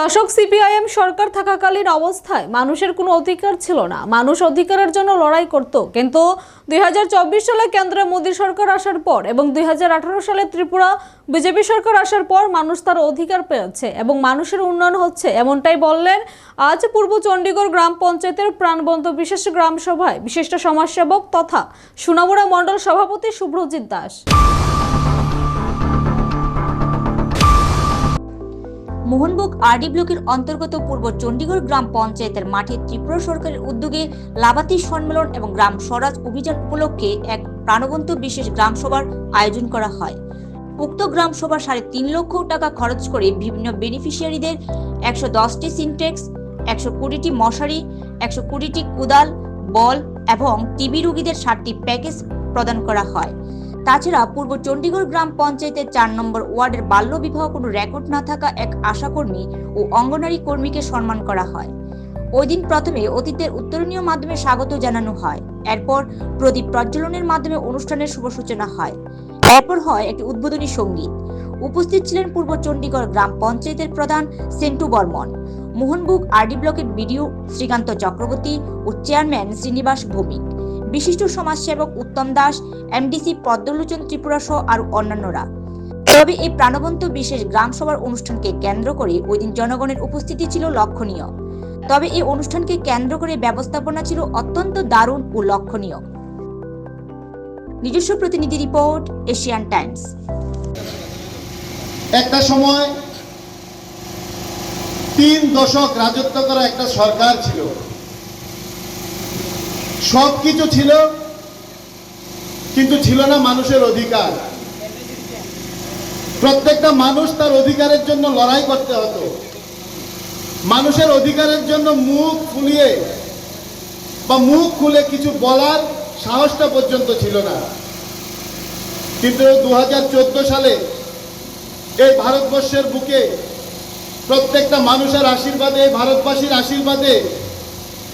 দশক সিপিআইএম সরকার থাকাকালীন অবস্থায় মানুষের কোনো অধিকার ছিল না। মানুষ অধিকারের জন্য লড়াই করত। কিন্তু দুই হাজার চব্বিশ সালে কেন্দ্রে মোদী সরকার আসার পর এবং দু হাজার আঠারো সালে ত্রিপুরা বিজেপি সরকার আসার পর মানুষ তার অধিকার পেয়েছে এবং মানুষের উন্নয়ন হচ্ছে এমনটাই বললেন আজ পূর্ব চণ্ডীগড় গ্রাম পঞ্চায়েতের প্রাণবন্ত বিশেষ গ্রাম সভায় বিশিষ্ট সমাজসেবক তথা সোনামুড়া মণ্ডল সভাপতি শুভ্রজিৎ দাস। মোহনবুক আরডি ব্লকের অন্তর্গত পূর্ব চণ্ডীগড় গ্রাম পঞ্চায়েতের মাঠে ত্রিপুরা সরকারের উদ্যোগে লাভাতি সম্মেলন এবং গ্রাম স্বরাজ অভিযান উপলক্ষে এক প্রাণবন্ত বিশেষ গ্রাম সভার আয়োজন করা হয়। উক্ত গ্রাম সভা সাড়ে তিন লক্ষ টাকা খরচ করে বিভিন্ন বেনিফিশিয়ারিদের একশো দশটি সিনটেক্স একশো কুড়িটি মশারি, একশো কুড়িটি কুদাল, বল এবং টিবি রোগীদের ষাটটি প্যাকেজ প্রদান করা হয়। তাছাড়া পূর্ব চণ্ডীগড় গ্রাম পঞ্চায়েতের চার নম্বর ওয়ার্ডের বাল্য বিবাহ কোনো রেকর্ড না থাকা এক আশাকর্মী ও অঙ্গনারী কর্মীকে সম্মান করা হয়। ওই দিন প্রথমে অতীতের উত্তরণীয় মাধ্যমে স্বাগত জানানো হয়। এরপর প্রদীপ প্রজ্বলনের মাধ্যমে অনুষ্ঠানের শুভ সূচনা হয়। এরপর হয় একটি উদ্বোধনী সংগীত। উপস্থিত ছিলেন পূর্ব চণ্ডীগড় গ্রাম পঞ্চায়েতের প্রধান সেন্টু বর্মন মোহনবুক আরডি ব্লকের B D O Srikanta Chakraborty ও চেয়ারম্যান শ্রীনিবাস ভৌমিক। বিশিষ্ট সমাজসেবক Uttam Das M D C Padmalochan Tripura সহ আরও অন্যান্যরা। তবে এই প্রাণবন্ত বিশেষ গ্রাম সভার অনুষ্ঠানকে কেন্দ্র করে ওই দিন জনগণের উপস্থিতি ছিল লক্ষণীয়। তবে এই অনুষ্ঠানকে কেন্দ্র করে ব্যবস্থাপনা ছিল অত্যন্ত দারুণ ও লক্ষণীয়। নিজস্ব প্রতিনিধি রিপোর্ট, এশিয়ান টাইমস। একটা সময় তিন দশক রাজত্ব করা একটা সরকার ছিল। সব কিছু ছিল, কিন্তু ছিল না মানুষের অধিকার। প্রত্যেকটা মানুষ তার অধিকারের জন্য লড়াই করতে হতো। মানুষের অধিকারের জন্য মুখ ফুলিয়ে বা মুখ খুলে কিছু বলার সাহসটা পর্যন্ত ছিল না। কিন্তু দু হাজার চোদ্দ সালে এই ভারতবর্ষের বুকে প্রত্যেকটা মানুষের আশীর্বাদে, ভারতবাসীর আশীর্বাদে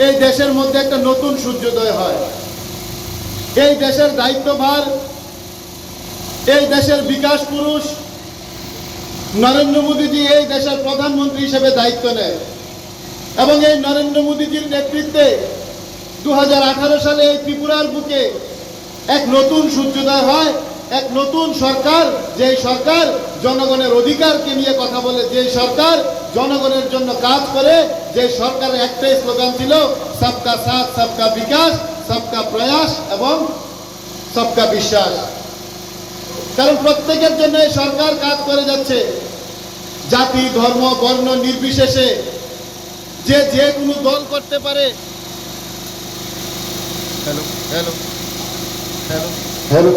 এই দেশের মধ্যে একটা নতুন সূর্যোদয় হয়। এই দেশের দায়িত্বভার, এই দেশের বিকাশ পুরুষ নরেন্দ্র মোদীজি এই দেশের প্রধানমন্ত্রী হিসেবে দায়িত্ব নেয়। এবং এই নরেন্দ্র মোদীজির নেতৃত্বে দু হাজার আঠারো সালে এই ত্রিপুরার বুকে এক নতুন সূর্যোদয় হয়। এক নতুন সরকার যে সরকার জনগণের অধিকারকে নিয়ে কথা বলে যে সরকার জনগণের জন্য কাজ করে যে সরকারের একটাই স্লোগান ছিল সবকা সাথ সবকা বিকাশ সবকা প্রয়াস এবং সবকা বিশ্বাস। কারণ প্রত্যেকের জন্য এই সরকার কাজ করে যাচ্ছে। জাতি ধর্ম বর্ণ নির্বিশেষে যে যে কোনো দল করতে পারে। Hello hello hello hello